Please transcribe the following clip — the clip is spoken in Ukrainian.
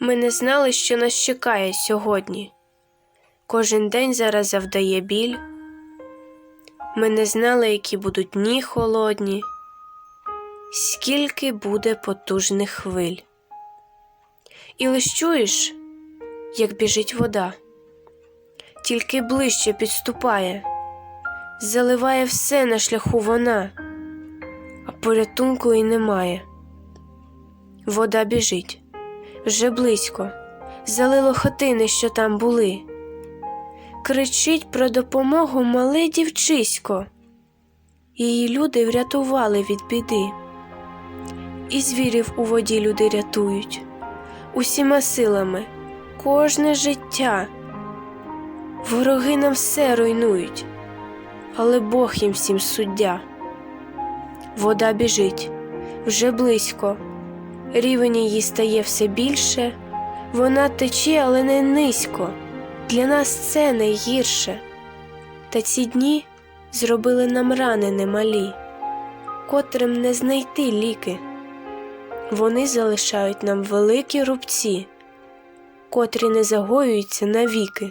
Ми не знали, що нас чекає сьогодні. Кожен день зараз завдає біль. Ми не знали, які будуть дні холодні, скільки буде потужних хвиль. І лиш чуєш, як біжить вода, тільки ближче підступає, заливає все на шляху вона, а порятунку й немає. Вода біжить вже близько, залило хатини, що там були. Кричить про допомогу мале дівчисько. Її люди врятували від біди. І звірів у воді люди рятують усіма силами, кожне життя. Вороги нам все руйнують, але Бог їм всім суддя. Вода біжить вже близько, рівень її стає все більше, вона тече, але не низько. Для нас це найгірше. Та ці дні зробили нам рани немалі, котрим не знайти ліки. Вони залишають нам великі рубці, котрі не загоюються навіки.